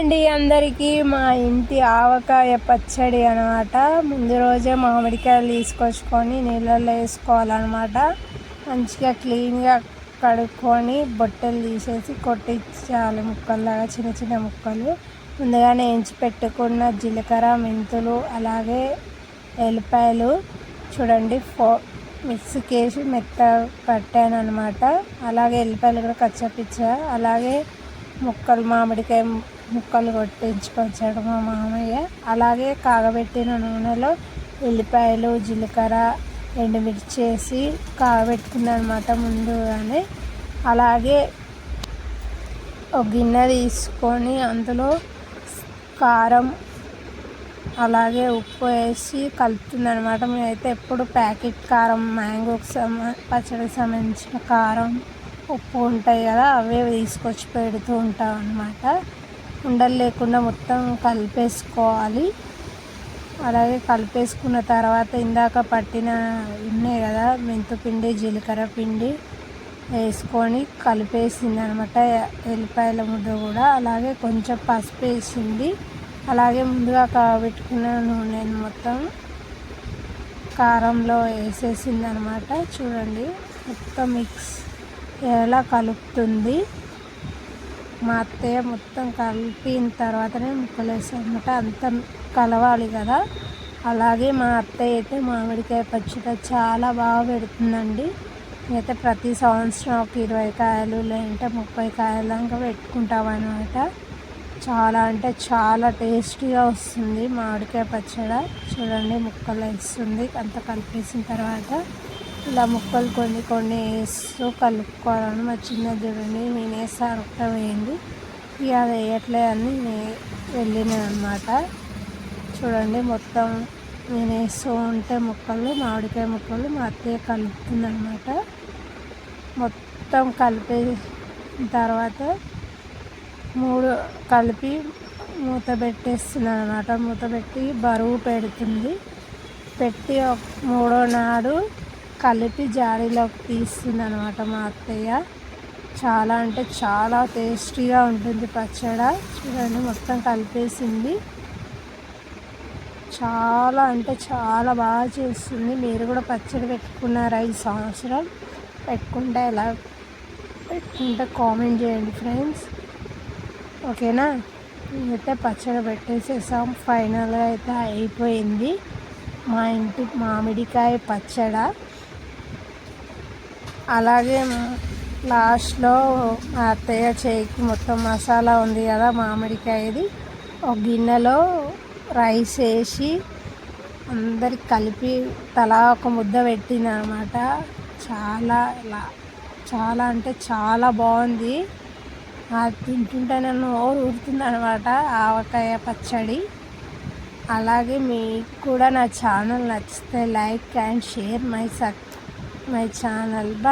అండి అందరికీ మా ఇంటి ఆవకాయ పచ్చడి అనమాట ముందు రోజే మామిడికాయలు తీసుకొచ్చుకొని నీళ్ళల్లో వేసుకోవాలన్నమాట. మంచిగా క్లీన్గా కడుక్కొని బొట్టెలు తీసేసి కొట్టించాలి ముక్కల్లాగా చిన్న చిన్న ముక్కలు. ముందుగానే ఎంచి పెట్టుకున్న జీలకర్ర మెంతులు అలాగే ఎల్లిపాయలు. చూడండి ఫో మిక్సీకి వేసి మెత్త పట్టాను అనమాట అలాగే ఎల్లిపాయలు కూడా కచ్చపిచ్చా అలాగే ముక్కలు మామిడికాయ ముక్కలు కొట్టించుకొచ్చాడు మా మామయ్య. అలాగే కాగబెట్టిన నూనెలో ఉల్లిపాయలు జీలకర్ర ఎండుమిర్చి వేసి కాగబెట్టుకుందనమాట ముందుగానే. అలాగే ఒక గిన్నె తీసుకొని అందులో కారం అలాగే ఉప్పు వేసి కలుపుతుందనమాట మేమైతే ఎప్పుడు ప్యాకెట్ కారం మ్యాంగోకి సమ పచ్చడికి సంబంధించిన కారం ఉప్పు ఉంటాయి కదా అవే తీసుకొచ్చి పెడుతూ ఉంటాం అనమాట ఉండలు లేకుండా మొత్తం కలిపేసుకోవాలి. అలాగే కలిపేసుకున్న తర్వాత ఇందాక పట్టిన ఉన్నాయి కదా మెంతుపిండి జీలకర్ర పిండి వేసుకొని కలిపేసింది అనమాట ఎల్లిపాయల ముద్ద కూడా. అలాగే కొంచెం పసుపు వేసింది. అలాగే ముందుగా పెట్టుకున్న నూనెను మొత్తం కారంలో వేసేసింది అనమాట చూడండి మొత్తం మిక్స్ ఎలా కలుపుతుంది. మా అత్తయ్య మొత్తం కలిపిన తర్వాతనే ముక్కలు వేస్తాను అనమాట అంత కలవాలి కదా. అలాగే మా అత్తయ్య అయితే మామిడికాయ పచ్చడి చాలా బాగా పెడుతుందండి. అయితే ప్రతి సంవత్సరం ఒక ఇరవై కాయలు లేదంటే ముప్పై కాయలు దాకా పెట్టుకుంటామన్నమాట. చాలా అంటే చాలా టేస్టీగా వస్తుంది మామిడికాయ పచ్చడి. చూడండి ముక్కలు వేస్తుంది. అంత కలిపేసిన తర్వాత ఇలా ముక్కలు కొన్ని కొన్ని వేస్తూ కలుపుకోవాలని మా చిన్న చూడండి నేను వేస్తాను ఒక్క వేయండి. ఇక అది వేయట్లే అని వెళ్ళినాను అనమాట చూడండి మొత్తం నేను వేస్తూ ఉంటే ముక్కలు మామిడికాయ ముక్కలు మా అత్తయ్య కలుపుతుందనమాట. మొత్తం కలిపే తర్వాత మూడు కలిపి మూత పెట్టేస్తున్నాను అనమాట మూత పెట్టి బరువు పెడుతుంది. పెట్టి మూడో నాడు కలిపి జాడీలోకి తీస్తుంది అనమాట మా అత్తయ్య. చాలా అంటే చాలా టేస్టీగా ఉంటుంది పచ్చడ. చూడండి మొత్తం కలిపేసింది. చాలా అంటే చాలా బాగా చేస్తుంది. మీరు కూడా పచ్చడి పెట్టుకున్నారా ఈ సంవత్సరం? పెట్టుకుంటే ఎలా? పెట్టుకుంటే కామెంట్ చేయండి ఫ్రెండ్స్. ఓకేనా? అయితే పచ్చడి పెట్టేసేసాం. ఫైనల్గా అయితే అయిపోయింది. మా ఇంటి మామిడికాయ పచ్చడ. అలాగే లాస్ట్లో మా అత్తయ్య చేయికి మొత్తం మసాలా ఉంది కదా మామిడికాయది. ఒక గిన్నెలో రైస్ వేసి అందరికి కలిపి తలా ఒక ముద్ద పెట్టిందనమాట. అనమాట చాలా చాలా అంటే చాలా బాగుంది. అది తింటుంటే నన్ను ఓరు ఊరుతుంది అనమాట ఆవకాయ పచ్చడి. అలాగే మీకు కూడా నా ఛానల్ నచ్చితే like and share my suck my channel. Bye